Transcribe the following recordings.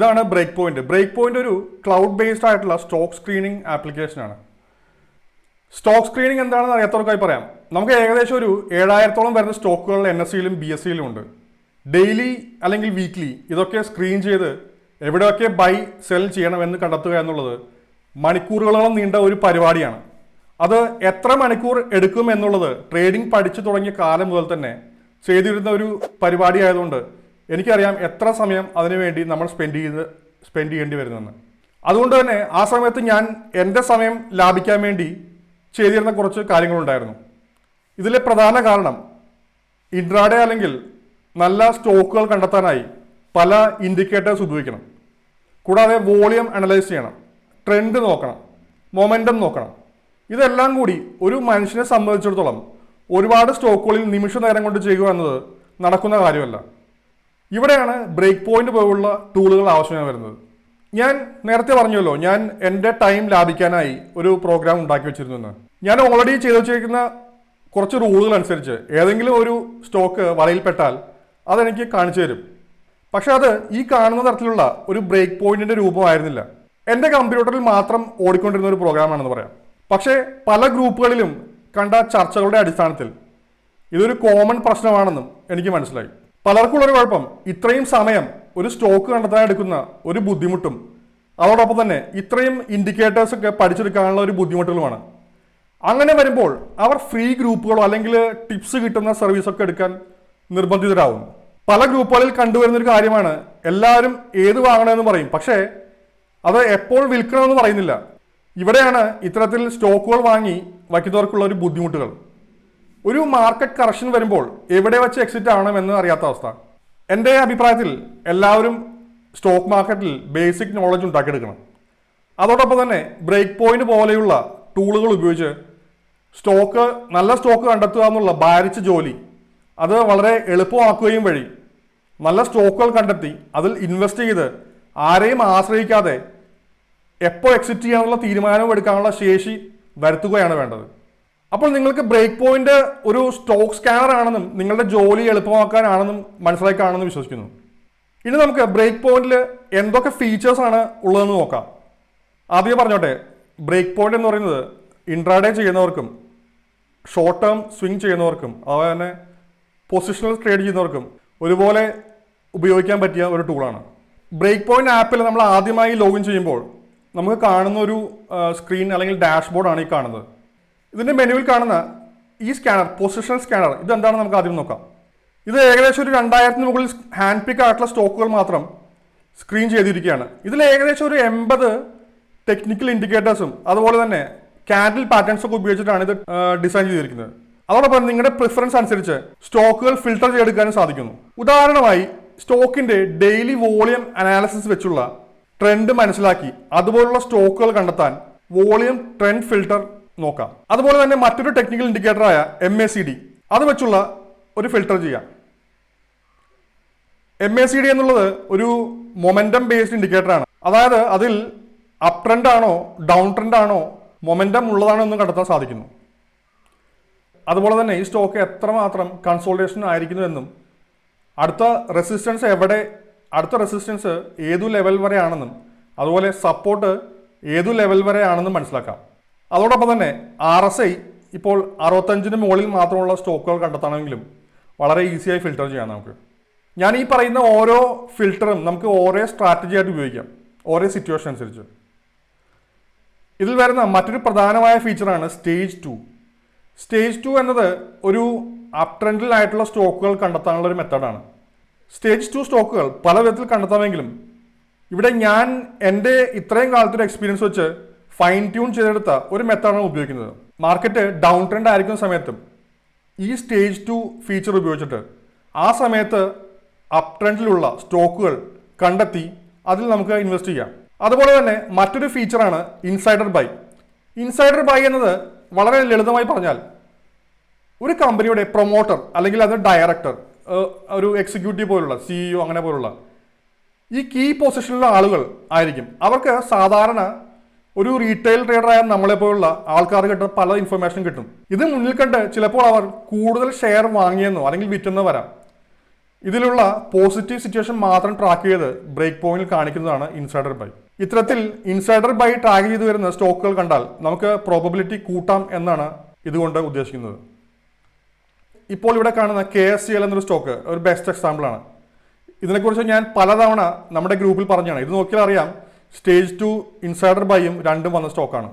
ഇതാണ് break point break point ഒരു cloud based ആയിട്ടുള്ള സ്റ്റോക്ക് സ്ക്രീനിങ് ആപ്ലിക്കേഷനാണ് സ്റ്റോക്ക് സ്ക്രീനിങ് എന്താണെന്ന് അറിയാത്തവർക്കായി പറയാം. നമുക്ക് ഏകദേശം ഒരു ഏഴായിരത്തോളം വരുന്ന സ്റ്റോക്കുകൾ എൻ എസ് സിയിലും ബി എസ് സിയിലും ഉണ്ട്. ഡെയിലി അല്ലെങ്കിൽ വീക്ക്ലി ഇതൊക്കെ സ്ക്രീൻ ചെയ്ത് എവിടെയൊക്കെ ബൈ സെൽ ചെയ്യണമെന്ന് കണ്ടെത്തുക എന്നുള്ളത് മണിക്കൂറുകളോളം നീണ്ട ഒരു പരിപാടിയാണ്. അത് എത്ര മണിക്കൂർ എടുക്കും എന്നുള്ളത് ട്രേഡിംഗ് പഠിച്ചു തുടങ്ങിയ കാലം മുതൽ തന്നെ ചെയ്തിരുന്ന ഒരു പരിപാടി ആയതുകൊണ്ട് എനിക്കറിയാം എത്ര സമയം അതിനുവേണ്ടി നമ്മൾ സ്പെൻഡ് ചെയ്ത് സ്പെൻഡ് ചെയ്യേണ്ടി വരുന്നെന്ന്. അതുകൊണ്ട് തന്നെ ആ സമയത്ത് ഞാൻ എന്റെ സമയം ലാഭിക്കാൻ വേണ്ടി ചെയ്തിരുന്ന കുറച്ച് കാര്യങ്ങളുണ്ടായിരുന്നു. ഇതിലെ പ്രധാന കാരണം ഇൻട്രാഡേ അല്ലെങ്കിൽ നല്ല സ്റ്റോക്കുകൾ കണ്ടെത്താനായി പല ഇൻഡിക്കേറ്റേഴ്സ് ഉപയോഗിക്കണം. കൂടാതെ വോളിയം അനലൈസ് ചെയ്യണം ട്രെൻഡ് നോക്കണം മൊമെന്റം നോക്കണം. ഇതെല്ലാം കൂടി ഒരു മനുഷ്യനെ സംബന്ധിച്ചിടത്തോളം ഒരുപാട് സ്റ്റോക്കുകളിൽ നിമിഷ നേരം കൊണ്ട് ചെയ്യുക എന്നത് നടക്കുന്ന കാര്യമല്ല. ഇവിടെയാണ് ബ്രേക്ക് പോയിന്റ് പോലുള്ള ടൂളുകൾ ആവശ്യമായി വരുന്നത്. ഞാൻ നേരത്തെ പറഞ്ഞല്ലോ ഞാൻ എന്റെ ടൈം ലാഭിക്കാനായി ഒരു പ്രോഗ്രാം ഉണ്ടാക്കി വെച്ചിരുന്നു എന്ന് ഞാൻ ഓൾറെഡി ചെയ്തു വെച്ചിരിക്കുന്ന കുറച്ച് റൂളുകൾ അനുസരിച്ച് ഏതെങ്കിലും ഒരു സ്റ്റോക്ക് വലയിൽപ്പെട്ടാൽ അതെനിക്ക് കാണിച്ചു തരും. പക്ഷെ അത് ഈ കാണുന്ന തരത്തിലുള്ള ഒരു ബ്രേക്ക് പോയിന്റിന്റെ രൂപമായിരുന്നില്ല. എന്റെ കമ്പ്യൂട്ടറിൽ മാത്രം ഓടിക്കൊണ്ടിരുന്ന ഒരു പ്രോഗ്രാമാണെന്ന് പറയാം. പക്ഷേ പല ഗ്രൂപ്പുകളിലും കണ്ട ചർച്ചകളുടെ അടിസ്ഥാനത്തിൽ ഇതൊരു കോമൺ പ്രശ്നമാണെന്നും എനിക്ക് മനസ്സിലായി. പലർക്കുള്ളൊരു കുഴപ്പം ഇത്രയും സമയം ഒരു സ്റ്റോക്ക് കണ്ടെത്താൻ എടുക്കുന്ന ഒരു ബുദ്ധിമുട്ടും. അതോടൊപ്പം തന്നെ ഇത്രയും ഇൻഡിക്കേറ്റേഴ്സ് ഒക്കെ പഠിച്ചെടുക്കാനുള്ള ഒരു ബുദ്ധിമുട്ടുകളുമാണ്. അങ്ങനെ വരുമ്പോൾ അവർ ഫ്രീ ഗ്രൂപ്പുകളോ അല്ലെങ്കിൽ ടിപ്സ് കിട്ടുന്ന സർവീസൊക്കെ എടുക്കാൻ നിർബന്ധിതരാകും പല ഗ്രൂപ്പുകളിൽ കണ്ടുവരുന്ന ഒരു കാര്യമാണ് എല്ലാവരും ഏത് വാങ്ങണമെന്ന് പറയും. പക്ഷേ അത് എപ്പോൾ വിൽക്കണമെന്ന് പറയുന്നില്ല. ഇവിടെയാണ് ഇത്തരത്തിൽ സ്റ്റോക്കുകൾ വാങ്ങി വയ്ക്കുന്നവർക്കുള്ള ഒരു ബുദ്ധിമുട്ടുകൾ. ഒരു മാർക്കറ്റ് കറക്ഷൻ വരുമ്പോൾ എവിടെ വെച്ച് എക്സിറ്റ് ആവണമെന്ന് അറിയാത്ത അവസ്ഥ. എന്റെ അഭിപ്രായത്തിൽ എല്ലാവരും സ്റ്റോക്ക് മാർക്കറ്റിൽ ബേസിക് നോളജ് ഉണ്ടാക്കിയെടുക്കണം. അതോടൊപ്പം തന്നെ ബ്രേക്ക് പോയിന്റ് പോലെയുള്ള ടൂളുകൾ ഉപയോഗിച്ച് സ്റ്റോക്ക് നല്ല സ്റ്റോക്ക് കണ്ടെത്തുക എന്നുള്ള ഭാരിച്ച ജോലി അത് വളരെ എളുപ്പമാക്കുകയും വഴി നല്ല സ്റ്റോക്കുകൾ കണ്ടെത്തി അതിൽ ഇൻവെസ്റ്റ് ചെയ്ത് ആരെയും ആശ്രയിക്കാതെ എപ്പോൾ എക്സിറ്റ് ചെയ്യാനുള്ള തീരുമാനം എടുക്കാനുള്ള ശേഷി വരുത്തുകയാണ് വേണ്ടത്. അപ്പോൾ നിങ്ങൾക്ക് ബ്രേക്ക് പോയിന്റ് ഒരു സ്റ്റോക്ക് സ്കാനർ ആണെന്നും നിങ്ങളുടെ ജോലി എളുപ്പമാക്കാനാണെന്നും മനസ്സിലായി കാണുമെന്ന് വിശ്വസിക്കുന്നു. ഇനി നമുക്ക് ബ്രേക്ക് പോയിന്റിൽ എന്തൊക്കെ ഫീച്ചേഴ്സ് ആണ് ഉള്ളതെന്ന് നോക്കാം. ആദ്യം പറഞ്ഞോട്ടെ ബ്രേക്ക് പോയിന്റ് എന്ന് പറയുന്നത് ഇൻട്രാഡേ ചെയ്യുന്നവർക്കും ഷോർട്ട് ടേം സ്വിങ് ചെയ്യുന്നവർക്കും അതുപോലെ തന്നെ പൊസിഷണൽ ട്രേഡ് ചെയ്യുന്നവർക്കും ഒരുപോലെ ഉപയോഗിക്കാൻ പറ്റിയ ഒരു ടൂളാണ് ബ്രേക്ക് പോയിന്റ് ആപ്പിൽ നമ്മൾ ആദ്യമായി ലോഗിൻ ചെയ്യുമ്പോൾ നമുക്ക് കാണുന്ന ഒരു സ്ക്രീൻ അല്ലെങ്കിൽ ഡാഷ്ബോർഡാണ് ഈ കാണുന്നത്. ഇതിന്റെ മെനുവിൽ കാണുന്ന ഈ സ്കാനർ പൊസിഷണൽ സ്കാനർ ഇതെന്താണെന്ന് നമുക്ക് ആദ്യം നോക്കാം. ഇത് ഏകദേശം ഒരു രണ്ടായിരത്തിന് മുകളിൽ ഹാൻഡ് പിക്ക് ആയിട്ടുള്ള സ്റ്റോക്കുകൾ മാത്രം സ്ക്രീൻ ചെയ്തിരിക്കുകയാണ്. ഇതിൽ ഏകദേശം ഒരു എൺപത് ടെക്നിക്കൽ ഇൻഡിക്കേറ്റേഴ്സും അതുപോലെ തന്നെ കാൻഡിൽ പാറ്റേൺസ് ഒക്കെ ഉപയോഗിച്ചിട്ടാണ് ഇത് ഡിസൈൻ ചെയ്തിരിക്കുന്നത്. അതോടൊപ്പം നിങ്ങളുടെ പ്രിഫറൻസ് അനുസരിച്ച് സ്റ്റോക്കുകൾ ഫിൽട്ടർ ചെയ്തെടുക്കാനും സാധിക്കുന്നു. ഉദാഹരണമായി സ്റ്റോക്കിന്റെ ഡെയിലി വോളിയം അനാലിസിസ് വെച്ചുള്ള ട്രെൻഡ് മനസ്സിലാക്കി അതുപോലുള്ള സ്റ്റോക്കുകൾ കണ്ടെത്താൻ വോളിയം ട്രെൻഡ് ഫിൽട്ടർ നോക്കാം. അതുപോലെ തന്നെ മറ്റൊരു ടെക്നിക്കൽ ഇൻഡിക്കേറ്ററായ എം എ സി ഡി അത് വെച്ചുള്ള ഒരു ഫിൽട്ടർ ചെയ്യാം. എം എ സി ഡി എന്നുള്ളത് ഒരു മൊമെന്റം ബേസ്ഡ് ഇൻഡിക്കേറ്റർ ആണ്. അതായത് അതിൽ അപ് ട്രെൻഡ് ആണോ ഡൗൺ ട്രെൻഡ് ആണോ മൊമെന്റം ഉള്ളതാണോ എന്ന് കണ്ടെത്താൻ സാധിക്കുന്നു. അതുപോലെ തന്നെ ഈ സ്റ്റോക്ക് എത്രമാത്രം കൺസോൾട്ടേഷൻ ആയിരിക്കുന്നു എന്നും അടുത്ത റെസിസ്റ്റൻസ് എവിടെ അടുത്ത റെസിസ്റ്റൻസ് ഏതു ലെവൽ വരെയാണെന്നും അതുപോലെ സപ്പോർട്ട് ഏതു ലെവൽ വരെയാണെന്നും മനസ്സിലാക്കാം. അതോടൊപ്പം തന്നെ ആർ എസ് ഐ ഇപ്പോൾ അറുപത്തഞ്ചിന് മുകളിൽ മാത്രമുള്ള സ്റ്റോക്കുകൾ കണ്ടെത്തണമെങ്കിലും വളരെ ഈസിയായി ഫിൽട്ടർ ചെയ്യാം നമുക്ക്. ഞാൻ ഈ പറയുന്ന ഓരോ ഫിൽട്ടറും നമുക്ക് ഓരോ സ്ട്രാറ്റജി ആയിട്ട് ഉപയോഗിക്കാം. ഓരോ സിറ്റുവേഷൻ അനുസരിച്ച്. ഇതിൽ വരുന്ന മറ്റൊരു പ്രധാനമായ ഫീച്ചറാണ് സ്റ്റേജ് ടു സ്റ്റേജ് ടു എന്നത് ഒരു അപ് ട്രെൻഡിലായിട്ടുള്ള സ്റ്റോക്കുകൾ കണ്ടെത്താനുള്ള ഒരു മെത്തേഡാണ് സ്റ്റേജ് ടു സ്റ്റോക്കുകൾ പല വിധത്തിൽ കണ്ടെത്താമെങ്കിലും ഇവിടെ ഞാൻ എന്റെ ഇത്രയും കാലത്തൊരു എക്സ്പീരിയൻസ് വെച്ച് ഫൈൻ ട്യൂൺ ചെയ്തെടുത്ത ഒരു മെത്തേഡാണ് ഉപയോഗിക്കുന്നത്. മാർക്കറ്റ് ഡൗൺ ട്രെൻഡ് ആയിരിക്കുന്ന സമയത്തും ഈ സ്റ്റേജ് ടു ഫീച്ചർ ഉപയോഗിച്ചിട്ട് ആ സമയത്ത് അപ് ട്രെൻഡിലുള്ള സ്റ്റോക്കുകൾ കണ്ടെത്തി അതിൽ നമുക്ക് ഇൻവെസ്റ്റ് ചെയ്യാം. അതുപോലെ തന്നെ മറ്റൊരു ഫീച്ചറാണ് ഇൻസൈഡർ ബൈ ഇൻസൈഡർ ബൈ എന്നത് വളരെ ലളിതമായി പറഞ്ഞാൽ ഒരു കമ്പനിയുടെ പ്രൊമോട്ടർ അല്ലെങ്കിൽ അത് ഡയറക്ടർ ഒരു എക്സിക്യൂട്ടീവ് പോലുള്ള സിഇഒ അങ്ങനെ പോലുള്ള ഈ കീ പൊസിഷനിലുള്ള ആളുകൾ ആയിരിക്കും. അവർക്ക് സാധാരണ ഒരു റീറ്റെയിൽ ട്രേഡറായ നമ്മളെ പോലുള്ള ആൾക്കാർ കിട്ടുന്ന പല ഇൻഫർമേഷൻ കിട്ടും. ഇത് മുന്നിൽ കണ്ട് ചിലപ്പോൾ അവർ കൂടുതൽ ഷെയർ വാങ്ങിയെന്നോ അല്ലെങ്കിൽ വിറ്റെന്നോ വരാം. ഇതിലുള്ള പോസിറ്റീവ് സിറ്റുവേഷൻ മാത്രം ട്രാക്ക് ചെയ്ത് ബ്രേക്ക് പോയിന്റിൽ കാണിക്കുന്നതാണ് ഇൻസൈഡർ ബൈ ഇത്തരത്തിൽ ഇൻസൈഡർ ബൈ ട്രാക്ക് ചെയ്തു വരുന്ന സ്റ്റോക്കുകൾ കണ്ടാൽ നമുക്ക് പ്രോബബിലിറ്റി കൂട്ടാം എന്നാണ് ഇതുകൊണ്ട് ഉദ്ദേശിക്കുന്നത്. ഇപ്പോൾ ഇവിടെ കാണുന്ന കെ എസ് സി എൽ എന്നൊരു സ്റ്റോക്ക് ഒരു ബെസ്റ്റ് എക്സാമ്പിൾ ആണ്. ഇതിനെക്കുറിച്ച് ഞാൻ പലതവണ നമ്മുടെ ഗ്രൂപ്പിൽ പറഞ്ഞാണ് ഇത് നോക്കിയാൽ അറിയാം. സ്റ്റേജ് ടു ഇൻസൈഡർ ബൈയും രണ്ടും വന്ന സ്റ്റോക്കാണ്.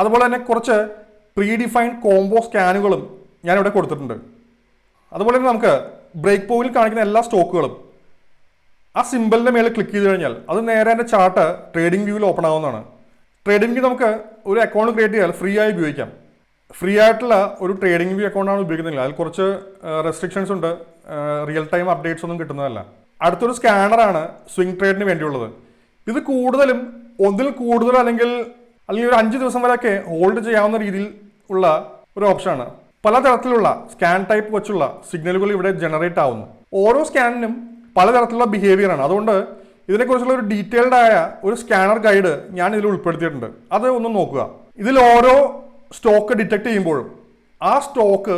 അതുപോലെ തന്നെ കുറച്ച് പ്രീ ഡിഫൈൻഡ് കോംബോ സ്കാനുകളും ഞാൻ ഇവിടെ കൊടുത്തിട്ടുണ്ട്. അതുപോലെ തന്നെ നമുക്ക് ബ്രേക്ക് പോയിൽ കാണിക്കുന്ന എല്ലാ സ്റ്റോക്കുകളും. ആ സിമ്പിളിന്റെ മേലെ ക്ലിക്ക് ചെയ്ത് കഴിഞ്ഞാൽ അത് നേരെ എന്റെ ചാർട്ട് ട്രേഡിംഗ് വ്യൂവിൽ ഓപ്പൺ ആവുന്നതാണ്. ട്രേഡിംഗ് വ്യൂ നമുക്ക് ഒരു അക്കൗണ്ട് ക്രിയേറ്റ് ചെയ്താൽ ഫ്രീ ആയി ഉപയോഗിക്കാം. ഫ്രീ ആയിട്ടുള്ള ഒരു ട്രേഡിംഗ് വ്യൂ അക്കൗണ്ടാണ് ഉപയോഗിക്കുന്നില്ല. അതിൽ കുറച്ച് റെസ്ട്രിക്ഷൻസ് ഉണ്ട്. റിയൽ ടൈം അപ്ഡേറ്റ്സ് ഒന്നും കിട്ടുന്നതല്ല. അടുത്തൊരു സ്കാനറാണ് സ്വിംഗ് ട്രേഡിന് വേണ്ടിയുള്ളത്. ഇത് കൂടുതലും ഒന്നിൽ കൂടുതൽ അല്ലെങ്കിൽ അല്ലെങ്കിൽ ഒരു അഞ്ച് ദിവസം വരെയൊക്കെ ഹോൾഡ് ചെയ്യാവുന്ന രീതിയിൽ ഉള്ള ഒരു ഓപ്ഷനാണ് പലതരത്തിലുള്ള സ്കാൻ ടൈപ്പ് വെച്ചുള്ള സിഗ്നലുകൾ ഇവിടെ ജനറേറ്റ് ആവുന്നു. ഓരോ സ്കാനിനും പലതരത്തിലുള്ള ബിഹേവിയർ ആണ്. അതുകൊണ്ട് ഇതിനെക്കുറിച്ചുള്ള ഒരു ഡീറ്റെയിൽഡ് ആയ ഒരു സ്കാനർ ഗൈഡ് ഞാൻ ഇതിൽ ഉൾപ്പെടുത്തിയിട്ടുണ്ട്. അത് ഒന്ന് നോക്കുക. ഇതിൽ ഓരോ സ്റ്റോക്ക് ഡിറ്റക്ട് ചെയ്യുമ്പോഴും ആ സ്റ്റോക്ക്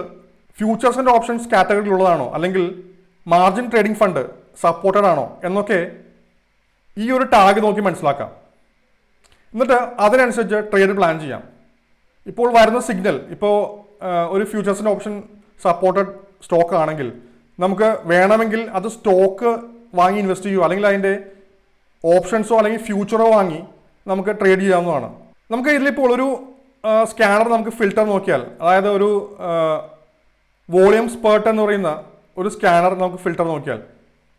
ഫ്യൂച്ചേഴ്സ് ആൻഡ് ഓപ്ഷൻസ് കാറ്റഗറിയിലുള്ളതാണോ അല്ലെങ്കിൽ മാർജിൻ ട്രേഡിംഗ് ഫണ്ട് സപ്പോർട്ടഡ് ആണോ എന്നൊക്കെ ഈ ഒരു ടാഗ് നോക്കി മനസ്സിലാക്കാം. എന്നിട്ട് അതിനനുസരിച്ച് ട്രേഡ് പ്ലാൻ ചെയ്യാം. ഇപ്പോൾ വരുന്ന സിഗ്നൽ ഇപ്പോൾ ഒരു ഫ്യൂച്ചേഴ്സിന്റെ ഓപ്ഷൻ സപ്പോർട്ടഡ് സ്റ്റോക്ക് ആണെങ്കിൽ നമുക്ക് വേണമെങ്കിൽ അത് സ്റ്റോക്ക് വാങ്ങി ഇൻവെസ്റ്റ് ചെയ്യുമോ അല്ലെങ്കിൽ അതിന്റെ ഓപ്ഷൻസോ അല്ലെങ്കിൽ ഫ്യൂച്ചറോ വാങ്ങി നമുക്ക് ട്രേഡ് ചെയ്യാവുന്നതാണ്. നമുക്ക് ഇതിലിപ്പോൾ ഒരു സ്കാനർ നമുക്ക് ഫിൽറ്റർ നോക്കിയാൽ അതായത് ഒരു വോളിയം സ്പേർട്ട് എന്ന് പറയുന്ന ഒരു സ്കാനർ നമുക്ക് ഫിൽറ്റർ നോക്കിയാൽ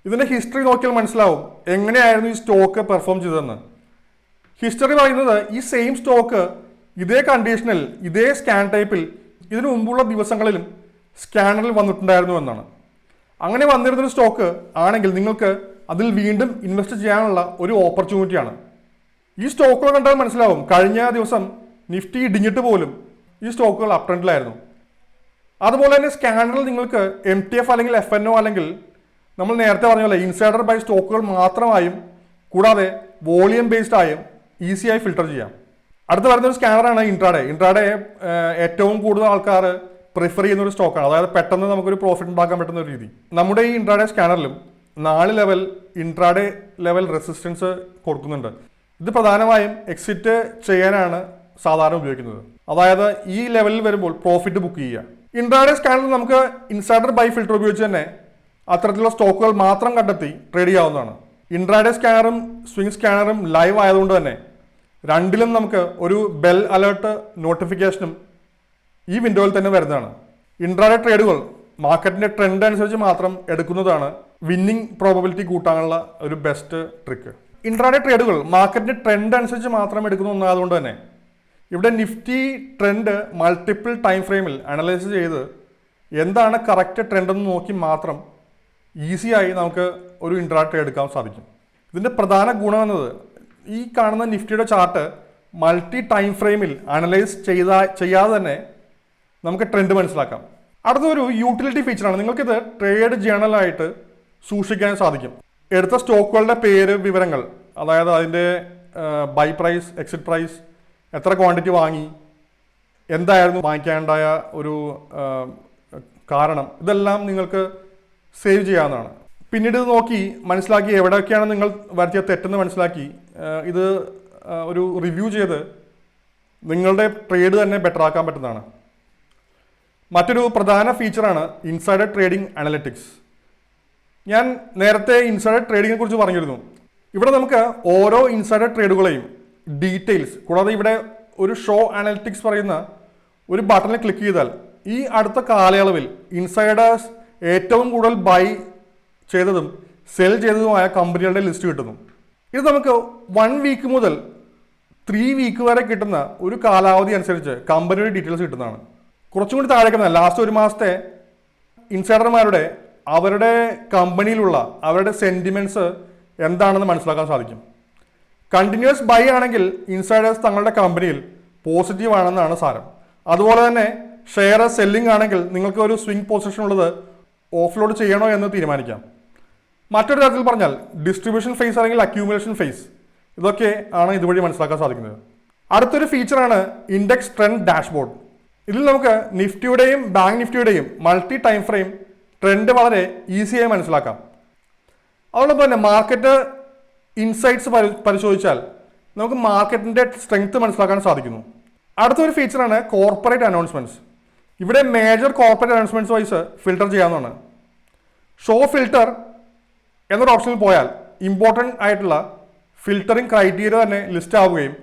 ഇതിന്റെ ഹിസ്റ്ററി നോക്കിയാൽ മനസ്സിലാവും എങ്ങനെയായിരുന്നു ഈ സ്റ്റോക്ക് പെർഫോം ചെയ്തതെന്ന്. ഹിസ്റ്ററി പറയുന്നത് ഈ സെയിം സ്റ്റോക്ക് ഇതേ കണ്ടീഷനിൽ ഇതേ സ്കാൻ ടൈപ്പിൽ ഇതിനു മുമ്പുള്ള ദിവസങ്ങളിലും സ്കാനറിൽ വന്നിട്ടുണ്ടായിരുന്നു എന്നാണ്. അങ്ങനെ വന്നിരുന്നൊരു സ്റ്റോക്ക് ആണെങ്കിൽ നിങ്ങൾക്ക് അതിൽ വീണ്ടും ഇൻവെസ്റ്റ് ചെയ്യാനുള്ള ഒരു ഓപ്പർച്യൂണിറ്റിയാണ് ഈ സ്റ്റോക്കുകൾ കണ്ടാൽ മനസ്സിലാവും കഴിഞ്ഞ ദിവസം നിഫ്റ്റി ഇടിഞ്ഞിട്ട് പോലും ഈ സ്റ്റോക്കുകൾ അപ്ട്രെൻഡിലായിരുന്നു അതുപോലെ തന്നെ സ്കാനറിൽ നിങ്ങൾക്ക് എം ടി എഫ് അല്ലെങ്കിൽ എഫ് എൻ ഒ അല്ലെങ്കിൽ നമ്മൾ നേരത്തെ പറഞ്ഞ പോലെ ഇൻസൈഡർ ബൈ സ്റ്റോക്കുകൾ മാത്രമായും കൂടാതെ വോളിയം ബേസ്ഡ് ആയും ഈസിയായി ഫിൽട്ടർ ചെയ്യാം. അടുത്ത വരുന്ന ഒരു സ്കാനറാണ് ഇൻട്രാഡേ ഇൻട്രാഡേ ഏറ്റവും കൂടുതൽ ആൾക്കാർ പ്രിഫർ ചെയ്യുന്ന ഒരു സ്റ്റോക്കാണ് അതായത് പെട്ടെന്ന് നമുക്കൊരു പ്രോഫിറ്റ് ഉണ്ടാക്കാൻ പറ്റുന്ന ഒരു രീതി. നമ്മുടെ ഈ ഇൻട്രാഡേ സ്കാനറിലും നാല് ലെവൽ ഇൻട്രാഡേ ലെവൽ റെസിസ്റ്റൻസ് കൊടുക്കുന്നുണ്ട്. ഇത് പ്രധാനമായും എക്സിറ്റ് ചെയ്യാനാണ് സാധാരണ ഉപയോഗിക്കുന്നത്. അതായത് ഈ ലെവലിൽ വരുമ്പോൾ പ്രോഫിറ്റ് ബുക്ക് ചെയ്യുക. ഇൻട്രാഡേ സ്കാനറിൽ നമുക്ക് ഇൻസൈഡർ ബൈ ഫിൽട്ടർ ഉപയോഗിച്ച് തന്നെ അത്തരത്തിലുള്ള സ്റ്റോക്കുകൾ മാത്രം കണ്ടെത്തി ട്രേഡ് ചെയ്യാവുന്നതാണ്. ഇൻട്രാഡേ സ്കാനറും സ്വിംഗ് സ്കാനറും ലൈവ് ആയതുകൊണ്ട് തന്നെ രണ്ടിലും നമുക്ക് ഒരു ബെൽ അലേർട്ട് നോട്ടിഫിക്കേഷനും ഈ വിൻഡോയിൽ തന്നെ വരുന്നതാണ്. ഇൻട്രാഡേ ട്രേഡുകൾ മാർക്കറ്റിന്റെ ട്രെൻഡ് അനുസരിച്ച് മാത്രം എടുക്കുന്നതാണ് വിന്നിംഗ് പ്രോബബിലിറ്റി കൂട്ടാനുള്ള ഒരു ബെസ്റ്റ് ട്രിക്ക് ഇൻട്രാഡേ ട്രേഡുകൾ മാർക്കറ്റിന്റെ ട്രെൻഡ് അനുസരിച്ച് മാത്രം എടുക്കുന്ന ഒന്നായതുകൊണ്ട് തന്നെ ഇവിടെ നിഫ്റ്റി ട്രെൻഡ് മൾട്ടിപ്പിൾ ടൈം ഫ്രെയിമിൽ അനലൈസ് ചെയ്ത് എന്താണ് കറക്റ്റ് ട്രെൻഡ് എന്ന് നോക്കി മാത്രം ഈസിയായി നമുക്ക് ഒരു ഇൻട്രാക്ട് എടുക്കാൻ സാധിക്കും. ഇതിന്റെ പ്രധാന ഗുണം എന്നത് ഈ കാണുന്ന നിഫ്റ്റിയുടെ ചാർട്ട് മൾട്ടി ടൈം ഫ്രെയിമിൽ അനലൈസ് ചെയ്ത ചെയ്യാതെ തന്നെ നമുക്ക് ട്രെൻഡ് മനസ്സിലാക്കാം. അടുത്തൊരു യൂട്ടിലിറ്റി ഫീച്ചറാണ് നിങ്ങൾക്കിത് ട്രേഡ് ജേണലായിട്ട് സൂക്ഷിക്കാൻ സാധിക്കും. എടുത്ത സ്റ്റോക്കുകളുടെ പേര് വിവരങ്ങൾ അതായത് അതിന്റെ ബൈ പ്രൈസ് എക്സിറ്റ് പ്രൈസ് എത്ര ക്വാണ്ടിറ്റി വാങ്ങി എന്തായിരുന്നു വാങ്ങിക്കാനുണ്ടായ ഒരു കാരണം ഇതെല്ലാം നിങ്ങൾക്ക് സേവ് ചെയ്യാവുന്നതാണ്. പിന്നീട് ഇത് നോക്കി മനസ്സിലാക്കി എവിടെയൊക്കെയാണ് നിങ്ങൾ വരുത്തിയ തെറ്റെന്ന് മനസ്സിലാക്കി. ഇത് ഒരു റിവ്യൂ ചെയ്ത് നിങ്ങളുടെ ട്രേഡ് തന്നെ ബെറ്റർ ആക്കാൻ പറ്റുന്നതാണ്. മറ്റൊരു പ്രധാന ഫീച്ചറാണ് ഇൻസൈഡർ ട്രേഡിംഗ് അനലറ്റിക്സ് ഞാൻ നേരത്തെ ഇൻസൈഡർ ട്രേഡിങ്ങിനെ കുറിച്ച് പറഞ്ഞിരുന്നു. ഇവിടെ നമുക്ക് ഓരോ ഇൻസൈഡർ ട്രേഡുകളെയും ഡീറ്റെയിൽസ് കൂടാതെ ഇവിടെ ഒരു ഷോ അനലറ്റിക്സ് പറയുന്ന ഒരു ബട്ടണിൽ ക്ലിക്ക് ചെയ്താൽ ഈ അടുത്ത കാലയളവിൽ ഇൻസൈഡേഴ്സ് ഏറ്റവും കൂടുതൽ ബൈ ചെയ്തതും സെൽ ചെയ്തതുമായ കമ്പനികളുടെ ലിസ്റ്റ് കിട്ടുന്നു. ഇത് നമുക്ക് വൺ വീക്ക് മുതൽ ത്രീ വീക്ക് വരെ കിട്ടുന്ന ഒരു കാലാവധി അനുസരിച്ച് കമ്പനിയുടെ ഡീറ്റെയിൽസ് കിട്ടുന്നതാണ്. കുറച്ചും കൂടി താഴേക്ക് ലാസ്റ്റ് ഒരു മാസത്തെ ഇൻസൈഡർമാരുടെ അവരുടെ കമ്പനിയിലുള്ള അവരുടെ സെന്റിമെന്റ്സ് എന്താണെന്ന് മനസ്സിലാക്കാൻ സാധിക്കും. കണ്ടിന്യൂസ് ബൈ ആണെങ്കിൽ ഇൻസൈഡേഴ്സ് തങ്ങളുടെ കമ്പനിയിൽ പോസിറ്റീവ് ആണെന്നാണ് സാരം. അതുപോലെ തന്നെ ഷെയർ സെല്ലിംഗ് ആണെങ്കിൽ നിങ്ങൾക്ക് ഒരു സ്വിംഗ് പൊസിഷൻ ഉള്ളത് ഓഫ്ലോഡ് ചെയ്യണോ എന്ന് തീരുമാനിക്കാം. മറ്റൊരു തരത്തിൽ പറഞ്ഞാൽ ഡിസ്ട്രിബ്യൂഷൻ ഫേസ് അല്ലെങ്കിൽ അക്യൂമുലേഷൻ ഫേസ് ഇതൊക്കെ ആണ് ഇതുവഴി മനസ്സിലാക്കാൻ സാധിക്കുന്നത്. അടുത്തൊരു ഫീച്ചറാണ് ഇൻഡെക്സ് ട്രെൻഡ് ഡാഷ്ബോർഡ് ഇതിൽ നമുക്ക് നിഫ്റ്റിയുടെയും ബാങ്ക് നിഫ്റ്റിയുടെയും മൾട്ടി ടൈം ഫ്രെയിം ട്രെൻഡ് വളരെ ഈസിയായി മനസ്സിലാക്കാം. അതോടൊപ്പം തന്നെ മാർക്കറ്റ് ഇൻസൈറ്റ്സ് പരിശോധിച്ചാൽ നമുക്ക് മാർക്കറ്റിന്റെ സ്ട്രെങ്ത് മനസ്സിലാക്കാൻ സാധിക്കുന്നു. അടുത്തൊരു ഫീച്ചറാണ് കോർപ്പറേറ്റ് അനൗൺസ്മെന്റ്സ് ഇവിടെ major corporate announcements wise filter ചെയ്യാവുന്നതാണ്. ഷോ ഫിൽട്ടർ എന്നൊരു ഓപ്ഷനിൽ പോയാൽ ഇമ്പോർട്ടന്റ് ആയിട്ടുള്ള ഫിൽറ്ററിംഗ് ക്രൈറ്റീരിയ തന്നെ ലിസ്റ്റ് ആവുകയും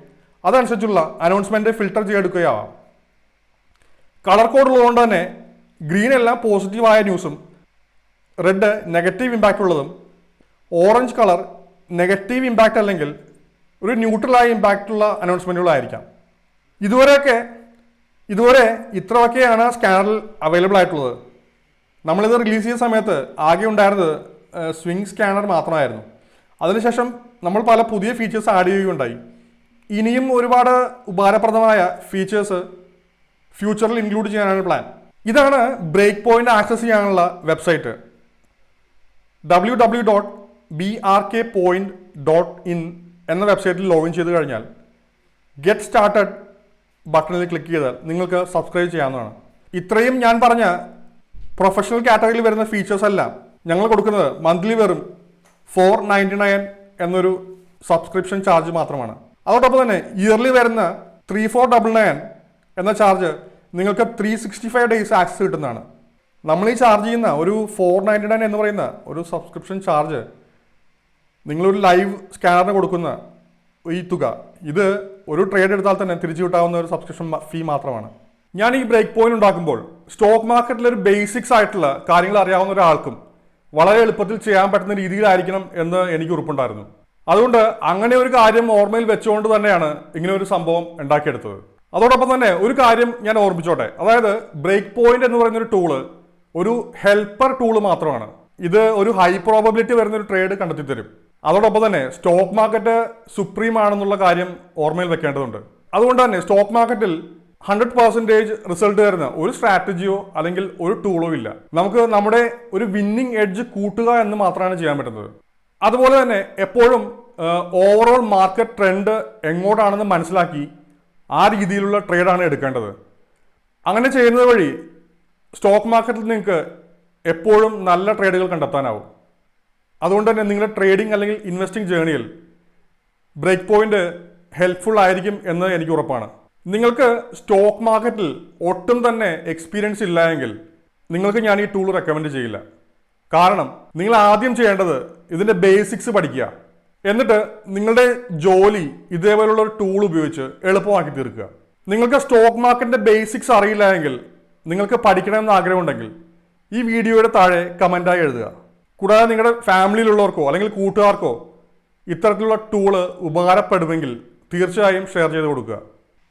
അതനുസരിച്ചുള്ള അനൗൺസ്മെന്റ് ഫിൽട്ടർ ചെയ്തെടുക്കുകയാവാം. കളർ കോഡ് ഉള്ളതുകൊണ്ട് തന്നെ ഗ്രീൻ എല്ലാം പോസിറ്റീവായ ന്യൂസും റെഡ് നെഗറ്റീവ് ഇമ്പാക്റ്റ് ഉള്ളതും ഓറഞ്ച് കളർ നെഗറ്റീവ് ഇമ്പാക്റ്റ് അല്ലെങ്കിൽ ഒരു ന്യൂട്രലായ ഇമ്പാക്റ്റുള്ള അനൗൺസ്മെന്റുകളായിരിക്കാം ഇതുവരെയൊക്കെ ഇതുവരെ ഇത്രയൊക്കെയാണ് സ്കാനറിൽ അവൈലബിൾ ആയിട്ടുള്ളത്. നമ്മളിത് റിലീസ് ചെയ്ത സമയത്ത് ആകെ ഉണ്ടായിരുന്നത് സ്വിംഗ് സ്കാനർ മാത്രമായിരുന്നു. അതിനുശേഷം നമ്മൾ പല പുതിയ ഫീച്ചേഴ്സ് ആഡ് ചെയ്യുകയുണ്ടായി. ഇനിയും ഒരുപാട് ഉപകാരപ്രദമായ ഫീച്ചേഴ്സ് ഫ്യൂച്ചറിൽ ഇൻക്ലൂഡ് ചെയ്യാനാണ് പ്ലാൻ ഇതാണ് ബ്രേക്ക് പോയിന്റ് ആക്സസ് ചെയ്യാനുള്ള website W W dot B R K point dot in എന്ന വെബ്സൈറ്റിൽ ലോഗിൻ ചെയ്ത് കഴിഞ്ഞാൽ ഗെറ്റ് സ്റ്റാർട്ടഡ് ബട്ടണിൽ ക്ലിക്ക് ചെയ്താൽ നിങ്ങൾക്ക് സബ്സ്ക്രൈബ് ചെയ്യാവുന്നതാണ്. ഇത്രയും ഞാൻ പറഞ്ഞ പ്രൊഫഷണൽ കാറ്റഗറിയിൽ വരുന്ന ഫീച്ചേഴ്സ് എല്ലാം ഞങ്ങൾ കൊടുക്കുന്നത് മന്ത്ലി വെറും ഫോർ നയന്റി നയൻ എന്നൊരു സബ്സ്ക്രിപ്ഷൻ ചാർജ് മാത്രമാണ്. അതോടൊപ്പം തന്നെ ഇയർലി വരുന്ന ത്രീ ഫോർ ഡബിൾ നയൻ എന്ന ചാർജ് നിങ്ങൾക്ക് three sixty five days access കിട്ടുന്നതാണ്. നമ്മൾ ഈ ചാർജ് ചെയ്യുന്ന ഒരു ഫോർ നയന്റി നയൻ എന്ന് പറയുന്ന ഒരു സബ്സ്ക്രിപ്ഷൻ ചാർജ് നിങ്ങളൊരു ലൈവ് സ്കാനറിന് കൊടുക്കുന്ന ഈ തുക ഇത് ഒരു ട്രേഡ് എടുത്താൽ തന്നെ തിരിച്ചു കിട്ടാവുന്ന ഒരു സബ്സ്ക്രിപ്ഷൻ ഫീ മാത്രമാണ്. ഞാൻ ഈ ബ്രേക്ക് പോയിന്റ് ഉണ്ടാക്കുമ്പോൾ സ്റ്റോക്ക് മാർക്കറ്റിൽ ഒരു ബേസിക്സ് ആയിട്ടുള്ള കാര്യങ്ങൾ അറിയാവുന്ന ഒരാൾക്കും വളരെ എളുപ്പത്തിൽ ചെയ്യാൻ പറ്റുന്ന രീതിയിലായിരിക്കണം എന്ന് എനിക്ക് ഉറപ്പുണ്ടായിരുന്നു. അതുകൊണ്ട് അങ്ങനെ ഒരു കാര്യം ഓർമ്മയിൽ വെച്ചുകൊണ്ട് തന്നെയാണ് ഇങ്ങനെ ഒരു സംഭവം ഉണ്ടാക്കിയെടുത്തത്. അതോടൊപ്പം തന്നെ ഒരു കാര്യം ഞാൻ ഓർമ്മിച്ചോട്ടെ. അതായത് ബ്രേക്ക് പോയിന്റ് എന്ന് പറയുന്ന ഒരു ടൂൾ ഒരു ഹെൽപ്പർ ടൂൾ മാത്രമാണ്. ഇത് ഒരു ഹൈ പ്രോബബിലിറ്റി വരുന്ന ഒരു ട്രേഡ് കണ്ടെത്തി തരും അതോടൊപ്പം തന്നെ സ്റ്റോക്ക് മാർക്കറ്റ് സുപ്രീം ആണെന്നുള്ള കാര്യം ഓർമ്മയിൽ വെക്കേണ്ടതുണ്ട്. അതുകൊണ്ട് തന്നെ സ്റ്റോക്ക് മാർക്കറ്റിൽ ഹൺഡ്രഡ് പെർസെന്റേജ് റിസൾട്ട് തരുന്ന ഒരു സ്ട്രാറ്റജിയോ അല്ലെങ്കിൽ ഒരു ടൂളോ ഇല്ല. നമുക്ക് നമ്മുടെ ഒരു വിന്നിംഗ് എഡ്ജ് കൂട്ടുക എന്ന് മാത്രമാണ് ചെയ്യാൻ പറ്റുന്നത്. അതുപോലെ തന്നെ എപ്പോഴും ഓവറോൾ മാർക്കറ്റ് ട്രെൻഡ് എങ്ങോട്ടാണെന്ന് മനസ്സിലാക്കി ആ രീതിയിലുള്ള ട്രേഡാണ് എടുക്കേണ്ടത്. അങ്ങനെ ചെയ്യുന്നത് വഴി സ്റ്റോക്ക് മാർക്കറ്റിൽ നിങ്ങൾക്ക് എപ്പോഴും നല്ല ട്രേഡുകൾ കണ്ടെത്താനാവും. അതുകൊണ്ട് തന്നെ നിങ്ങളുടെ ട്രേഡിംഗ് അല്ലെങ്കിൽ ഇൻവെസ്റ്റിംഗ് ജേണിയിൽ ബ്രേക്ക് പോയിന്റ് ഹെൽപ്ഫുൾ ആയിരിക്കും എന്ന് എനിക്ക് ഉറപ്പാണ്. നിങ്ങൾക്ക് സ്റ്റോക്ക് മാർക്കറ്റിൽ ഒട്ടും തന്നെ എക്സ്പീരിയൻസ് ഇല്ലായെങ്കിൽ നിങ്ങൾക്ക് ഞാൻ ഈ ടൂൾ റെക്കമെൻഡ് ചെയ്യില്ല. കാരണം നിങ്ങൾ ആദ്യം ചെയ്യേണ്ടത് ഇതിന്റെ ബേസിക്സ് പഠിക്കുക. എന്നിട്ട് നിങ്ങളുടെ ജോലി ഇതേപോലുള്ള ഒരു ടൂൾ ഉപയോഗിച്ച് എളുപ്പമാക്കി തീർക്കുക. നിങ്ങൾക്ക് സ്റ്റോക്ക് മാർക്കറ്റിന്റെ ബേസിക്സ് അറിയില്ല എങ്കിൽ നിങ്ങൾക്ക് പഠിക്കണമെന്ന് ആഗ്രഹമുണ്ടെങ്കിൽ ഈ വീഡിയോയുടെ താഴെ കമന്റായി എഴുതുക. കൂടാതെ നിങ്ങളുടെ ഫാമിലിയിലുള്ളവർക്കോ അല്ലെങ്കിൽ കൂട്ടുകാർക്കോ ഇത്തരത്തിലുള്ള ടൂൾ ഉപകാരപ്പെടുമെങ്കിൽ തീർച്ചയായും ഷെയർ ചെയ്ത് കൊടുക്കുക.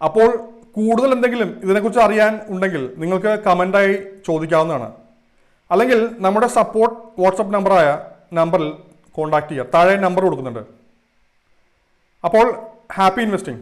അപ്പോൾ കൂടുതൽ എന്തെങ്കിലും ഇതിനെക്കുറിച്ച് അറിയാൻ ഉണ്ടെങ്കിൽ നിങ്ങൾക്ക് കമന്റായി ചോദിക്കാവുന്നതാണ്. അല്ലെങ്കിൽ നമ്മുടെ സപ്പോർട്ട് വാട്സപ്പ് നമ്പറായ നമ്പറിൽ കോൺടാക്റ്റ് ചെയ്യുക. താഴെ നമ്പർ കൊടുക്കുന്നുണ്ട്. അപ്പോൾ ഹാപ്പി ഇൻവെസ്റ്റിംഗ്